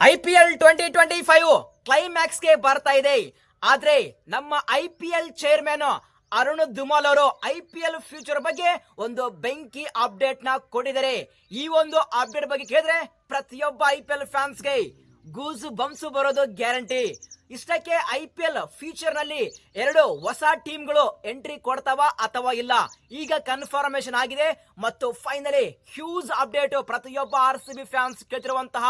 I P L twenty twenty five ಕ್ಲೈಮ್ಯಾಕ್ಸ್ಗೆ ಬರ್ತಾ ಇದೆ. ಆದ್ರೆ ನಮ್ಮ I P L chairman Arun Dhumal ಅವರು ಐ ಪಿ ಎಲ್ ಫ್ಯೂಚರ್ ಬಗ್ಗೆ ಒಂದು ಬೆಂಕಿ ಅಪ್ಡೇಟ್ನ ಕೊಟ್ಟಿದ್ದಾರೆ. ಈ ಒಂದು ಅಪ್ಡೇಟ್ ಬಗ್ಗೆ ಕೇಳಿದ್ರೆ ಪ್ರತಿಯೊಬ್ಬ ಐ ಪಿ ಎಲ್ ಫ್ಯಾನ್ಸ್ಗೆ ಗೂಸು ಬಂಸು ಬರೋದು ಗ್ಯಾರಂಟಿ ಇಷ್ಟಕ್ಕೆ ಐ ಪಿ ಎಲ್ ಫ್ಯೂಚರ್ನಲ್ಲಿ ಎರಡು ಹೊಸ ಟೀಮ್ಗಳು ಎಂಟ್ರಿ ಕೊಡ್ತಾವ ಅಥವಾ ಇಲ್ಲ? ಈಗ ಕನ್ಫರ್ಮೇಶನ್ ಆಗಿದೆ ಮತ್ತು ಫೈನಲಿ ಹ್ಯೂಜ್ ಅಪ್ಡೇಟ್ ಪ್ರತಿಯೊಬ್ಬ ಆರ್ ಸಿ ಬಿ ಫ್ಯಾನ್ಸ್ ಕೇಳ್ತಿರುವಂತಹ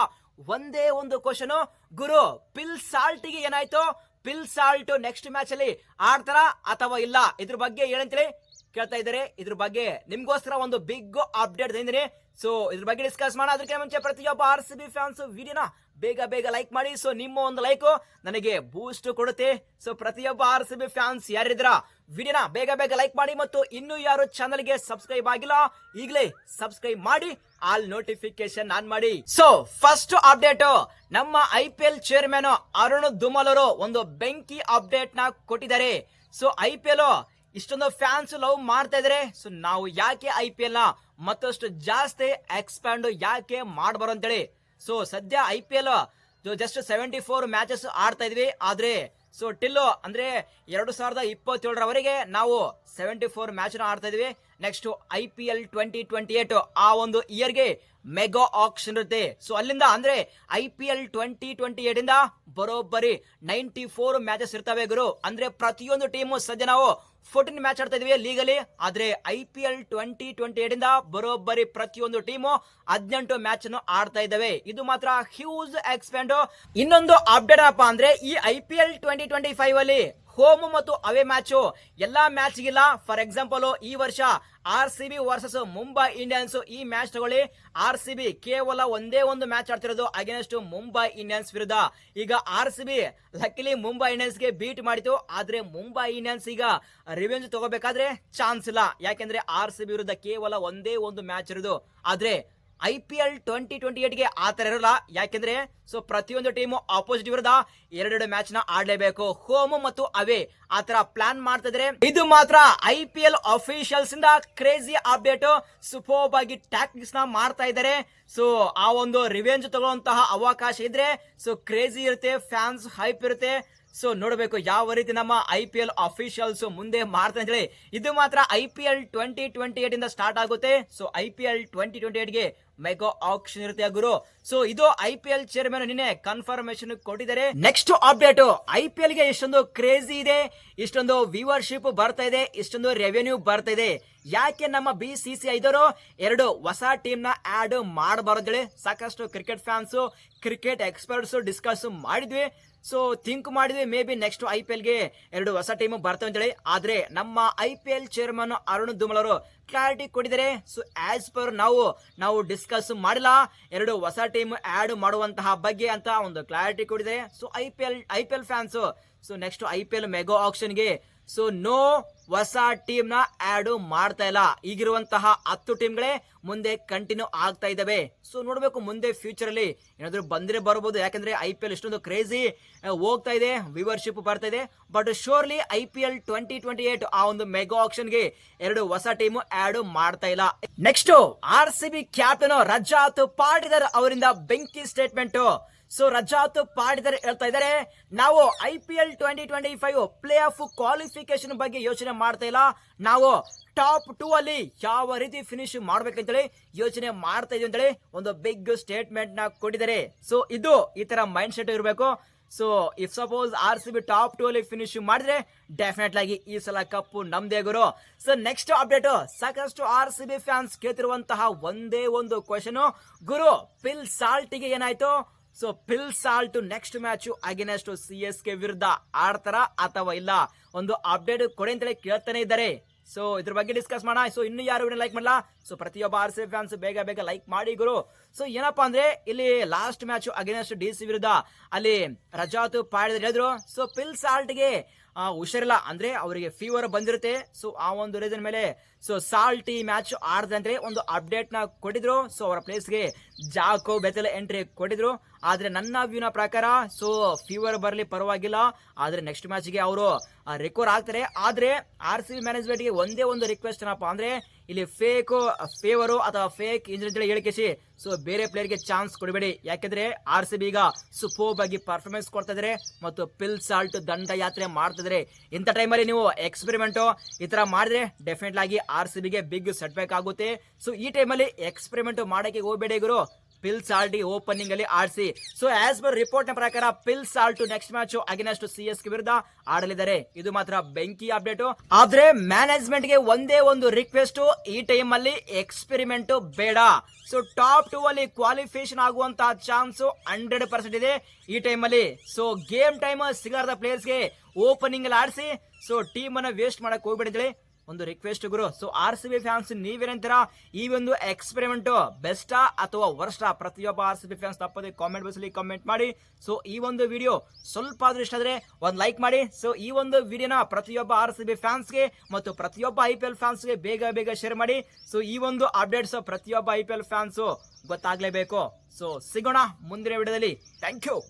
ಒಂದೇ ಒಂದು ಕ್ವಶನ್, ಗುರು, ಪಿಲ್ ಸಾಲ್ಟಿಗೆ ಏನಾಯ್ತು? ಪಿಲ್ ಸಾಲ್ಟ್ ನೆಕ್ಸ್ಟ್ ಮ್ಯಾಚ್ ಅಲ್ಲಿ ಆಡ್ತಾರ ಅಥವಾ ಇಲ್ಲ? ಇದ್ರ ಬಗ್ಗೆ ಏನಂತೇಳಿ ಕೇಳ್ತಾ ಇದ್ದಾರೆ. ಇದ್ರ ಬಗ್ಗೆ ನಿಮ್ಗೋಸ್ಕರ ಒಂದು ಬಿಗ್ ಅಪ್ಡೇಟ್ ತಂದಿದ್ದೀನಿ. ಸೊ ಇದ್ರ ಬಗ್ಗೆ ಡಿಸ್ಕಸ್ ಮಾಡೋಣ. ಅದಕ್ಕೆ ಮುಂಚೆ ಪ್ರತಿಯೊಬ್ಬ ಆರ್ ಸಿ ಬಿ ಫ್ಯಾನ್ಸ್ ವಿಡಿಯೋನ ಬೇಗ ಬೇಗ ಲೈಕ್ ಮಾಡಿ. ಸೊ ನಿಮ್ಮ ಒಂದು ಲೈಕ್ ನನಗೆ ಬೂಸ್ಟ್ ಕೊಡುತ್ತೆ. ಸೊ ಪ್ರತಿಯೊಬ್ಬ ಆರ್ ಸಿ ಬಿ ಫ್ಯಾನ್ಸ್ ಯಾರಿದ್ರ ವಿಡಿಯೋನ ಬೇಗ ಬೇಗ ಲೈಕ್ ಮಾಡಿ ಮತ್ತು ಇನ್ನೂ ಯಾರು ಚಾನಲ್ಗೆ ಸಬ್ಸ್ಕ್ರೈಬ್ ಆಗಿಲ್ಲ, ಈಗಲೇ ಸಬ್ಸ್ಕ್ರೈಬ್ ಮಾಡಿ. ಆಲ್ ನೋಟಿಫಿಕೇಶನ್ ಆನ್ ಮಾಡಿ. ಸೊ ಫಸ್ಟ್ ಅಪ್ಡೇಟ್ ನಮ್ಮ I P L chairman Arun Dhumal ಅವರು ಒಂದು ಬೆಂಕಿ ಅಪ್ಡೇಟ್ನ ಕೊಟ್ಟಿದ್ದಾರೆ. ಸೊ ಐ ಪಿ ಎಲ್ ಇಷ್ಟೊಂದು ಫ್ಯಾನ್ಸ್ ಲವ್ ಮಾಡ್ತಾ ಇದ್ರೆ ಸೊ ನಾವು ಯಾಕೆ ಐ ಪಿ ಎಲ್ನ ಮತ್ತಷ್ಟು ಜಾಸ್ತಿ ಎಕ್ಸ್ಪ್ಯಾಂಡ್ ಯಾಕೆ ಮಾಡಬಾರ ಅಂತೇಳಿ. ಸೊ ಸದ್ಯ I P L just seventy four matches ಆಡ್ತಾ ಇದ್ವಿ. ಆದ್ರೆ ಸೊ ಟಿಲ್ ಅಂದ್ರೆ ಎರಡು ಸಾವಿರದ ಇಪ್ಪತ್ತೇಳರವರೆಗೆ ನಾವು ಸೆವೆಂಟಿ ಫೋರ್ ಮ್ಯಾಚ್ ಆಡ್ತಾ ಇದ್ವಿ. Next I P L twenty twenty eight ಆ ಒಂದು ಇಯರ್ಗೆ ಮೆಗಾ ಆಕ್ಷನ್ ಇರುತ್ತೆ. ಸೊ ಅಲ್ಲಿಂದ ಅಂದ್ರೆ I P L twenty twenty eight ಇಂದ ಬರೋಬ್ಬರಿ ನೈಂಟಿ ಫೋರ್ ಮ್ಯಾಚಸ್ ಇರ್ತವೆ ಗುರು. ಅಂದ್ರೆ ಪ್ರತಿಯೊಂದು ಟೀಮು ಸದ್ಯ ನಾವು ಫೋರ್ಟೀನ್ ಮ್ಯಾಚ್ ಆಡ್ತಾ ಇದೀವಿ ಲೀಗಲಿ ಆದ್ರೆ I P L twenty twenty eight ಇಂದ ಬರೋಬ್ಬರಿ ಪ್ರತಿಯೊಂದು ಟೀಮು ಹದಿನೆಂಟು ಮ್ಯಾಚ್ ಅನ್ನು ಆಡ್ತಾ ಇದ್ದಾವೆ. ಇದು ಮಾತ್ರ ಹ್ಯೂಜ್ ಎಕ್ಸ್ಪೆಂಡ್ ಇನ್ನೊಂದು ಅಪ್ಡೇಟ್ ಅಪ್ಪ ಅಂದ್ರೆ ಈ I P L twenty twenty five ಅಲ್ಲಿ ಹೋಮ್ ಮತ್ತು ಅವೇ ಮ್ಯಾಚು. ಎಲ್ಲಾ ಮ್ಯಾಚ್ ಗಿಲ್ಲ ಫಾರ್ ಎಕ್ಸಾಂಪಲ್ ಈ ವರ್ಷ R C B versus Mumbai Indians ಈ ಮ್ಯಾಚ್ ತಗೊಳ್ಳಿ. ಆರ್ ಸಿ ಬಿ ಕೇವಲ ಒಂದೇ ಒಂದು ಮ್ಯಾಚ್ ಆಡ್ತಿರೋದು ಅಗೇನೆಸ್ಟ್ ಮುಂಬೈ ಇಂಡಿಯನ್ಸ್ ವಿರುದ್ಧ. ಈಗ R C B luckily Mumbai ಇಂಡಿಯನ್ಸ್ಗೆ beat ಮಾಡಿತು. ಆದ್ರೆ ಮುಂಬೈ ಇಂಡಿಯನ್ಸ್ ಈಗ ರಿವೆಂಜ್ ತಗೋಬೇಕಾದ್ರೆ ಚಾನ್ಸ್ ಇಲ್ಲ. ಯಾಕೆಂದ್ರೆ ಆರ್ ಸಿ ಬಿ ವಿರುದ್ಧ ಕೇವಲ ಒಂದೇ ಒಂದು ಮ್ಯಾಚ್ ಇರೋದು. ಆದ್ರೆ I P L twenty twenty ಏಟ್ಗೆ ಆ ಥರ ಇರಲ್ಲ. ಯಾಕೆಂದ್ರೆ, ಸೊ ಪ್ರತಿಯೊಂದು ಟೀಮು ಆಪೋಸಿಟ್ ವಿರುದ್ಧ ಎರಡೆರಡು ಮ್ಯಾಚ್ನ ಆಡ್ಲೇಬೇಕು. ಹೋಮ್ ಮತ್ತು ಅವೇ ಆ ತರ ಪ್ಲಾನ್ ಮಾಡ್ತಾ ಇದ್ರೆ ಇದು ಮಾತ್ರ ಐ ಪಿ ಎಲ್ ಅಫಿಷಿಯಲ್ಸ್ ಇಂದ ಕ್ರೇಜಿ ಅಪ್ಡೇಟ್ ಸೂಪರ್ಬ್ ಆಗಿ ಟ್ಯಾಕ್ಟಿಕ್ಸ್ನ ಮಾಡ್ತಾ ಇದ್ದಾರೆ. ಸೊ ಆ ಒಂದು ರಿವೆಂಜ್ ತಗೊಳ್ಳುವಂತಹ ಅವಕಾಶ ಇದ್ರೆ ಸೊ ಕ್ರೇಜಿ ಇರುತ್ತೆ ಫ್ಯಾನ್ಸ್ ಹೈಪ್ ಇರುತ್ತೆ. ಸೊ ನೋಡಬೇಕು ಯಾವ ರೀತಿ ನಮ್ಮ ಐ ಪಿ ಎಲ್ ಅಫಿಷಿಯಲ್ಸ್ ಮುಂದೆ ಮಾಡ್ತಾರೆ ಅಂತ ಹೇಳಿ ಇದು ಮಾತ್ರ I P L twenty twenty eight ಇಂದ ಸ್ಟಾರ್ಟ್ ಆಗುತ್ತೆ. So I P L twenty twenty ಏಟ್ಗೆ mega auction ಇರುತ್ತೆ ಗುರು. ಸೊ ಇದು ಐ ಪಿ ಎಲ್ ಚೇರ್ಮನ್ ನಿನ್ನೆ ಕನ್ಫರ್ಮೇಶನ್ ಕೊಟ್ಟಿದ್ದಾರೆ. ನೆಕ್ಸ್ಟ್ ಅಪ್ಡೇಟ್ ಐ ಪಿ ಎಲ್ಗೆ ಇಷ್ಟೊಂದು ಕ್ರೇಜಿ ಇದೆ, ಇಷ್ಟೊಂದು ವ್ಯೂವರ್ಶಿಪ್ ಬರ್ತಾ ಇದೆ, ಇಷ್ಟೊಂದು ರೆವೆನ್ಯೂ ಬರ್ತಾ ಇದೆ. ಯಾಕೆ ನಮ್ಮ ಬಿ ಸಿ ಸಿ ಐದರು ಎರಡು ಹೊಸ ಟೀಮ್ನ ಆಡ್ ಮಾಡಬಾರದೇಳಿ ಸಾಕಷ್ಟು cricket fans cricket experts discuss ಮಾಡಿದ್ವಿ. ಸೊ ಥಿಂಕ್ ಮಾಡಿದ್ವಿ maybe next I P ಎಲ್ಗೆ ಎರಡು ಹೊಸ ಟೀಮ್ ಬರ್ತವೆ ಅಂತೇಳಿ ಆದ್ರೆ ನಮ್ಮ I P L chairman Arun ದುಮಲರು clarity ಕೊಡಿದರೆ ಸೊ ಆಸ್ ಪರ್ ನಾವು ನಾವು ಡಿಸ್ಕಸ್ ಮಾಡಿಲ್ಲ. ಎರಡು ಹೊಸ ಟೀಮ್ ಆಡ್ ಮಾಡುವಂತಹ ಬಗ್ಗೆ ಅಂತ ಒಂದು clarity ಕೊಡಿದರೆ so I P L I P L fans so next I P L mega ಆಕ್ಷನ್ಗೆ so no ಹೊಸ ಟೀಮ್ನ ಆಡ್ ಮಾಡ್ತಾ ಇಲ್ಲ. ಈಗಿರುವಂತಹ ಹತ್ತು ಟೀಮ್ಗಳೇ ಮುಂದೆ ಕಂಟಿನ್ಯೂ ಆಗ್ತಾ ಇದ್ದಾವೆ ಸೊ ನೋಡ್ಬೇಕು ಮುಂದೆ ಫ್ಯೂಚರ್ ಅಲ್ಲಿ ಬಂದರೆ ಬರ್ಬೋದು. ಯಾಕಂದ್ರೆ ಐ ಪಿ ಎಲ್ ಇಷ್ಟೊಂದು ಕ್ರೇಜಿ ಹೋಗ್ತಾ ಇದೆ ವಿವರ್ಶಿಪ್ ಬರ್ತಾ ಇದೆ. But surely I P L twenty twenty eight ಆ ಒಂದು ಮೆಗಾ ಆಕ್ಷನ್ಗೆ ಎರಡು ಹೊಸ ಟೀಮ್ ಆಡ್ ಮಾಡ್ತಾ ಇಲ್ಲ. Next R C B captain Rajat Patidar ಅವರಿಂದ ಬೆಂಕಿ ಸ್ಟೇಟ್ಮೆಂಟ್ ಸೊ ರಜಾತ್ ಪಾಡಿದರೆ ಹೇಳ್ತಾ ಇದ್ದಾರೆ, ನಾವು I P L twenty twenty five playoff qualification ಬಗ್ಗೆ ಯೋಚನೆ ಮಾಡ್ತಾ ಇಲ್ಲ. ನಾವು ಟಾಪ್ ಟೂ ಅಲ್ಲಿ ಯಾವ ರೀತಿ ಫಿನಿಶ್ ಮಾಡ್ಬೇಕಂತೇಳಿ ಯೋಚನೆ ಮಾಡ್ತಾ ಇದೀವಿ ಅಂತೇಳಿ ಒಂದು ಬಿಗ್ ಸ್ಟೇಟ್ಮೆಂಟ್ನ ಕೊಟ್ಟಿದ್ದಾರೆ. ಸೊ ಇದು ಈ ತರ ಮೈಂಡ್ ಸೆಟ್ ಇರಬೇಕು. So if suppose R C B top two ಅಲ್ಲಿ ಫಿನಿಶ್ ಮಾಡಿದ್ರೆ ಡೆಫಿನೆಟ್ ಆಗಿ ಈ ಸಲ ಕಪ್ಪು ನಮ್ದೇ ಗುರು. ಸೊ ನೆಕ್ಸ್ಟ್ ಅಪ್ಡೇಟ್ ಸಾಕಷ್ಟು ಆರ್ ಸಿ ಬಿ ಫ್ಯಾನ್ಸ್ ಕೇಳ್ತಿರುವಂತಹ ಒಂದೇ ಒಂದು ಕ್ವಶನ್ ಗುರು ಪಿಲ್ ಸಾಲ್ಟಿಗೆ ಏನಾಯ್ತು? So Phil Salt next match against C S K ವಿರುದ್ಧ ಆಡ್ತಾರ ಅಥವಾ ಇಲ್ಲ? ಒಂದು ಅಪ್ಡೇಟ್ ಕೊಡಿ ಅಂತೇಳಿ ಕೇಳ್ತಾನೆ ಇದ್ದಾರೆ. ಸೊ ಇದ್ರ ಬಗ್ಗೆ ಡಿಸ್ಕಸ್ ಮಾಡೋಣ. ಸೊ ಇನ್ನು ಯಾರು ಲೈಕ್ ಮಾಡಲ್ಲ ಸೊ ಪ್ರತಿಯೊಬ್ಬ ಆರ್ ಸಿ ಫ್ಯಾನ್ಸ್ ಬೇಗ ಬೇಗ ಲೈಕ್ ಮಾಡಿ ಗುರು. ಸೊ ಏನಪ್ಪಾ ಅಂದ್ರೆ, ಇಲ್ಲಿ last match against D C ವಿರುದ್ಧ ಅಲ್ಲಿ ರಜಾತ್ ಪಾಡಿದ್ರೆ ಹೇಳಿದ್ರು ಸೊ ಪಿಲ್ ಸಾಲ್ಟ್ಗೆ ಆ, ಹುಷಾರಿಲ್ಲ. ಅಂದ್ರೆ ಅವರಿಗೆ ಫೀವರ್ ಬಂದಿರುತ್ತೆ. ಸೊ ಆ ಒಂದು ರೀಸನ್ ಮೇಲೆ ಸೊ ಸಾಲ್ಟಿ ಮ್ಯಾಚ್ ಆಡ್ದಂದ್ರೆ ಒಂದು ಅಪ್ಡೇಟ್ನ ಕೊಟ್ಟಿದ್ರು. ಸೊ ಅವರ ಪ್ಲೇಸ್ಗೆ ಜಾಕೋ ಬೆತಲ ಎಂಟ್ರಿ ಕೊಟ್ಟಿದ್ರು. ಆದ್ರೆ ನನ್ನ ವ್ಯೂನ ಪ್ರಕಾರ ಸೊ ಫೀವರ್ ಬರಲಿ ಪರವಾಗಿಲ್ಲ. ಆದ್ರೆ ನೆಕ್ಸ್ಟ್ ಮ್ಯಾಚ್ಗೆ ಅವರು ರಿಕವರ್ ಆಗ್ತಾರೆ ಆದ್ರೆ ಆರ್ ಸಿ ಬಿ ಮ್ಯಾನೇಜ್ಮೆಂಟ್ಗೆ ಒಂದೇ ಒಂದು ರಿಕ್ವೆಸ್ಟ್ ಏನಪ್ಪ ಅಂದ್ರೆ ಇಲ್ಲಿ ಫೇಕ್ ಫೇವರು ಅಥವಾ ಫೇಕ್ ಇಂಜಿನ್ ಹೇಳಿಕೆಸಿ ಸೊ ಬೇರೆ ಪ್ಲೇಯರ್ಗೆ ಚಾನ್ಸ್ ಕೊಡಬೇಡಿ. ಯಾಕೆಂದ್ರೆ ಆರ್ ಸಿ ಬಿ ಈಗ ಸೂಪರ್ಬ್ ಆಗಿ ಪರ್ಫಾರ್ಮೆನ್ಸ್ ಕೊಡ್ತಾ ಮತ್ತು ಪಿಲ್ ಸಾಲ್ಟ್ ದಂಡ ದಂಡಯಾತ್ರೆ ಮಾಡ್ತಿದ್ರೆ ಇಂಥ ಟೈಮಲ್ಲಿ ನೀವು ಎಕ್ಸ್ಪೆರಿಮೆಂಟು ಈ ಥರ ಮಾಡಿದ್ರೆ ಡೆಫಿನೆಟ್ಲಾಗಿ ಆರ್ ಸಿ ಬಿಗೆ ಬಿಗ್ ಸೆಟ್ ಬ್ಯಾಕ್ ಆಗುತ್ತೆ. ಸೊ ಈ ಟೈಮಲ್ಲಿ ಎಕ್ಸ್ಪೆರಿಮೆಂಟ್ ಮಾಡೋಕ್ಕೆ ಹೋಗಬೇಡಿ ಗುರು. ಪಿಲ್ ಸಾಲ್ಡಿ ಓಪನಿಂಗ್ ಅಲ್ಲಿ ಆಡಿಸಿ. ಸೊ ಆಸ್ ಪರ್ ರಿಪೋರ್ಟ್ನ ಪ್ರಕಾರ Phil Salt next match against C S K ವಿರುದ್ಧ ಆಡಲಿದ್ದಾರೆ. ಇದು ಮಾತ್ರ ಬೆಂಕಿ ಅಪ್ಡೇಟ್ ಆದ್ರೆ ಮ್ಯಾನೇಜ್ಮೆಂಟ್ಗೆ ಒಂದೇ ಒಂದು ರಿಕ್ವೆಸ್ಟ್ ಈ ಟೈಮ್ ಅಲ್ಲಿ ಎಕ್ಸ್ಪೆರಿಮೆಂಟ್ ಬೇಡ. ಸೊ ಟಾಪ್ ಟೂ ಅಲ್ಲಿ ಕ್ವಾಲಿಫಿಕೇಶನ್ ಆಗುವಂತಹ ಚಾನ್ಸ್ ಹಂಡ್ರೆಡ್ ಪರ್ಸೆಂಟ್ ಇದೆ ಈ ಟೈಮ್ ಅಲ್ಲಿ. ಸೊ ಗೇಮ್ ಟೈಮ್ ಸಿಗಾರದ ಪ್ಲೇಯರ್ಸ್ಗೆ ಓಪನಿಂಗ್ ಅಲ್ಲಿ ಆಡಿಸಿ. ಸೊ ಟೀಮ್ ಅನ್ನ ವೇಸ್ಟ್ ಮಾಡಕ್ ಹೋಗ್ಬಿಡಿದ್ರಿ ಒಂದು ರಿಕ್ವೆಸ್ಟ್ ಗುರು. So R C B fans ನೀವೇನಂತೀರಾ ಈ ಒಂದು ಎಕ್ಸ್ಪೆರಿಮೆಂಟ್ ಬೆಸ್ಟಾ ಅಥವಾ ವರ್ಷ ಪ್ರತಿಯೊಬ್ಬ ಆರ್ ಸಿ ಬಿ ಫ್ಯಾನ್ಸ್ ತಪ್ಪದೆ ಕಾಮೆಂಟ್ ಬಾಕ್ಸ್ ಅಲ್ಲಿ ಕಾಮೆಂಟ್ ಮಾಡಿ. ಸೊ ಈ ಒಂದು ವಿಡಿಯೋ ಸ್ವಲ್ಪ ಆದ್ರೂ ಇಷ್ಟ ಆದ್ರೆ ಒಂದು ಲೈಕ್ ಮಾಡಿ. ಸೊ ಈ ಒಂದು ವಿಡಿಯೋನ ಪ್ರತಿಯೊಬ್ಬ ಆರ್ ಸಿ ಬಿ ಫ್ಯಾನ್ಸ್ಗೆ ಮತ್ತು ಪ್ರತಿಯೊಬ್ಬ ಐ ಪಿ ಎಲ್ ಫ್ಯಾನ್ಸ್ಗೆ ಬೇಗ ಬೇಗ ಶೇರ್ ಮಾಡಿ. ಸೊ ಈ ಒಂದು ಅಪ್ಡೇಟ್ಸ್ ಪ್ರತಿಯೊಬ್ಬ ಐ ಪಿ ಎಲ್ ಫ್ಯಾನ್ಸು ಗೊತ್ತಾಗ್ಲೇಬೇಕು. ಸೊ ಸಿಗೋಣ ಮುಂದಿನ ವಿಡಿಯೋದಲ್ಲಿ. Thank you